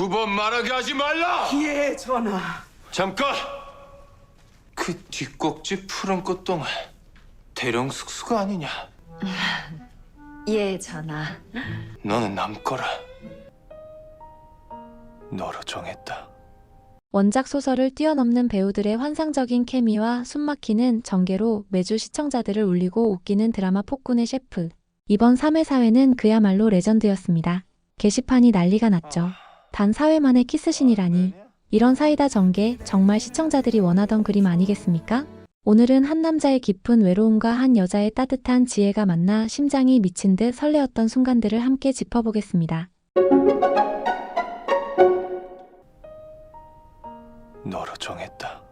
두 번 말하게 하지 말라! 예, 전하. 잠깐! 그 뒷꼭지 푸른 꽃동은 대령 숙수가 아니냐? 예, 전하. 너는 남거라. 너로 정했다. 원작 소설을 뛰어넘는 배우들의 환상적인 케미와 숨막히는 전개로 매주 시청자들을 울리고 웃기는 드라마 폭군의 셰프. 이번 3회 사회는 그야말로 레전드였습니다. 게시판이 난리가 났죠. 단 4회만의 키스신이라니. 이런 사이다 전개 정말 시청자들이 원하던 그림 아니겠습니까? 오늘은 한 남자의 깊은 외로움과 한 여자의 따뜻한 지혜가 만나 심장이 미친 듯 설레었던 순간들을 함께 짚어보겠습니다. 너로 정했다.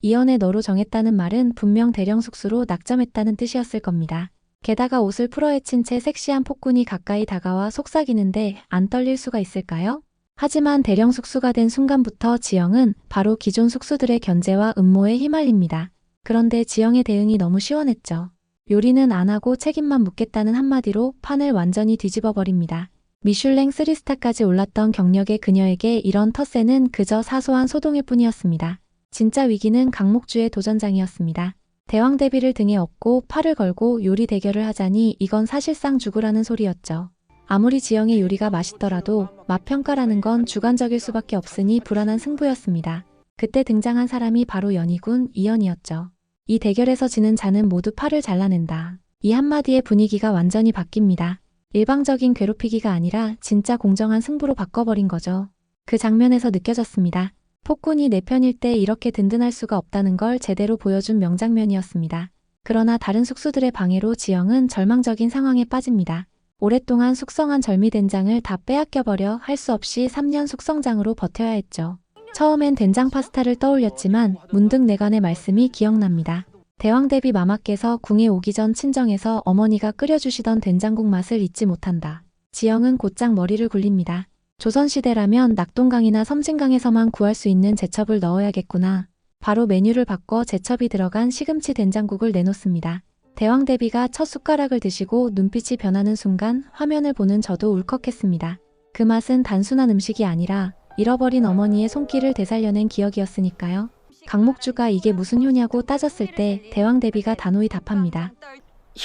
이연의 너로 정했다는 말은 분명 대령 숙수로 낙점했다는 뜻이었을 겁니다. 게다가 옷을 풀어헤친 채 섹시한 폭군이 가까이 다가와 속삭이는데 안 떨릴 수가 있을까요? 하지만 대령 숙수가 된 순간부터 지영은 바로 기존 숙수들의 견제와 음모에 휘말립니다. 그런데 지영의 대응이 너무 시원했죠. 요리는 안 하고 책임만 묻겠다는 한마디로 판을 완전히 뒤집어 버립니다. 미슐랭 3스타까지 올랐던 경력의 그녀에게 이런 텃세는 그저 사소한 소동일 뿐이었습니다. 진짜 위기는 강목주의 도전장이었습니다. 대왕 대비를 등에 업고 팔을 걸고 요리 대결을 하자니 이건 사실상 죽으라는 소리였죠. 아무리 지영의 요리가 맛있더라도 맛평가라는 건 주관적일 수밖에 없으니 불안한 승부였습니다. 그때 등장한 사람이 바로 연희군 이연이었죠. 이 대결에서 지는 자는 모두 팔을 잘라낸다. 이 한마디에 분위기가 완전히 바뀝니다. 일방적인 괴롭히기가 아니라 진짜 공정한 승부로 바꿔버린 거죠. 그 장면에서 느껴졌습니다. 폭군이 내 편일 때 이렇게 든든할 수가 없다는 걸 제대로 보여준 명장면이었습니다. 그러나 다른 숙수들의 방해로 지영은 절망적인 상황에 빠집니다. 오랫동안 숙성한 절미된장을 다 빼앗겨버려 할 수 없이 3년 숙성장으로 버텨야 했죠. 처음엔 된장 파스타를 떠올렸지만 문득 내관의 말씀이 기억납니다. 대왕 대비 마마께서 궁에 오기 전 친정에서 어머니가 끓여주시던 된장국 맛을 잊지 못한다. 지영은 곧장 머리를 굴립니다. 조선시대라면 낙동강이나 섬진강에서만 구할 수 있는 제첩을 넣어야겠구나. 바로 메뉴를 바꿔 제첩이 들어간 시금치 된장국을 내놓습니다. 대왕 대비가 첫 숟가락을 드시고 눈빛이 변하는 순간 화면을 보는 저도 울컥했습니다. 그 맛은 단순한 음식이 아니라 잃어버린 어머니의 손길을 되살려낸 기억이었으니까요. 강목주가 이게 무슨 효냐고 따졌을 때 대왕 대비가 단호히 답합니다.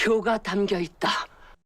효가 담겨 있다.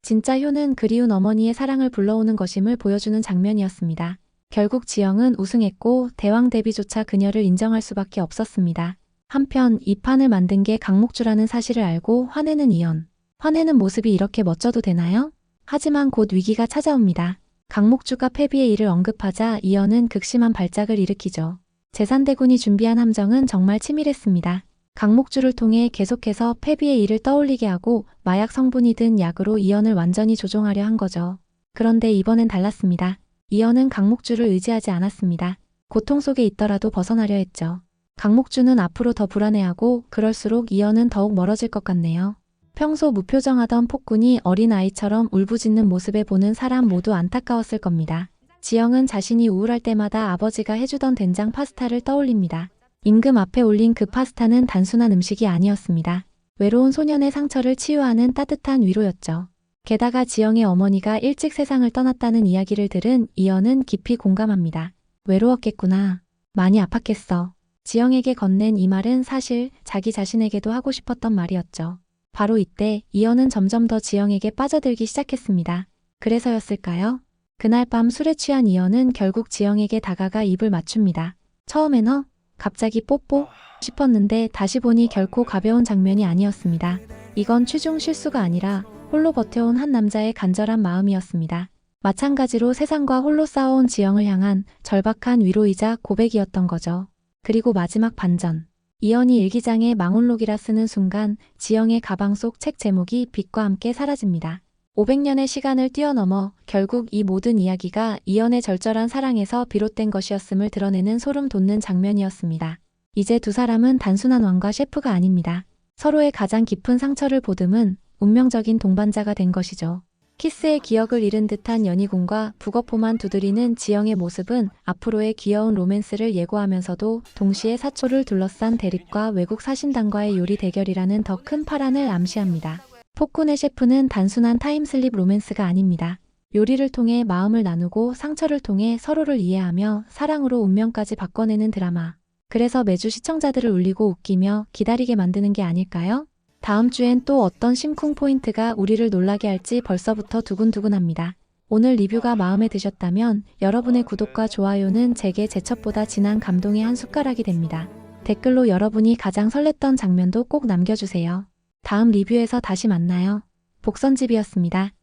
진짜 효는 그리운 어머니의 사랑을 불러오는 것임을 보여주는 장면이었습니다. 결국 지영은 우승했고 대왕 대비조차 그녀를 인정할 수밖에 없었습니다. 한편 이 판을 만든 게 강목주라는 사실을 알고 화내는 이연. 화내는 모습이 이렇게 멋져도 되나요? 하지만 곧 위기가 찾아옵니다. 강목주가 패비의 일을 언급하자 이연은 극심한 발작을 일으키죠. 재산대군이 준비한 함정은 정말 치밀했습니다. 강목주를 통해 계속해서 패비의 일을 떠올리게 하고 마약 성분이 든 약으로 이연을 완전히 조종하려 한 거죠. 그런데 이번엔 달랐습니다. 이연은 강목주를 의지하지 않았습니다. 고통 속에 있더라도 벗어나려 했죠. 강목주는 앞으로 더 불안해하고 그럴수록 이연은 더욱 멀어질 것 같네요. 평소 무표정하던 폭군이 어린아이처럼 울부짖는 모습에 보는 사람 모두 안타까웠을 겁니다. 지영은 자신이 우울할 때마다 아버지가 해주던 된장 파스타를 떠올립니다. 임금 앞에 올린 그 파스타는 단순한 음식이 아니었습니다. 외로운 소년의 상처를 치유하는 따뜻한 위로였죠. 게다가 지영의 어머니가 일찍 세상을 떠났다는 이야기를 들은 이연은 깊이 공감합니다. 외로웠겠구나. 많이 아팠겠어. 지영에게 건넨 이 말은 사실 자기 자신에게도 하고 싶었던 말이었죠. 바로 이때 이연은 점점 더 지영에게 빠져들기 시작했습니다. 그래서였을까요? 그날 밤 술에 취한 이연은 결국 지영에게 다가가 입을 맞춥니다. 처음엔 어? 갑자기 뽀뽀? 싶었는데 다시 보니 결코 가벼운 장면이 아니었습니다. 이건 최종 실수가 아니라 홀로 버텨온 한 남자의 간절한 마음이었습니다. 마찬가지로 세상과 홀로 싸워온 지영을 향한 절박한 위로이자 고백이었던 거죠. 그리고 마지막 반전. 이연이 일기장에 망원록이라 쓰는 순간 지영의 가방 속 책 제목이 빛과 함께 사라집니다. 500년의 시간을 뛰어넘어 결국 이 모든 이야기가 이연의 절절한 사랑에서 비롯된 것이었음을 드러내는 소름 돋는 장면이었습니다. 이제 두 사람은 단순한 왕과 셰프가 아닙니다. 서로의 가장 깊은 상처를 보듬은 운명적인 동반자가 된 것이죠. 키스의 기억을 잃은 듯한 연희군과 북어포만 두드리는 지영의 모습은 앞으로의 귀여운 로맨스를 예고하면서도 동시에 사초를 둘러싼 대립과 외국 사신단과의 요리 대결이라는 더 큰 파란을 암시합니다. 폭군의 셰프는 단순한 타임슬립 로맨스가 아닙니다. 요리를 통해 마음을 나누고 상처를 통해 서로를 이해하며 사랑으로 운명까지 바꿔내는 드라마. 그래서 매주 시청자들을 울리고 웃기며 기다리게 만드는 게 아닐까요? 다음 주엔 또 어떤 심쿵 포인트가 우리를 놀라게 할지 벌써부터 두근두근합니다. 오늘 리뷰가 마음에 드셨다면 여러분의 구독과 좋아요는 제게 제첩보다 진한 감동의 한 숟가락이 됩니다. 댓글로 여러분이 가장 설렜던 장면도 꼭 남겨주세요. 다음 리뷰에서 다시 만나요. 복선집이었습니다.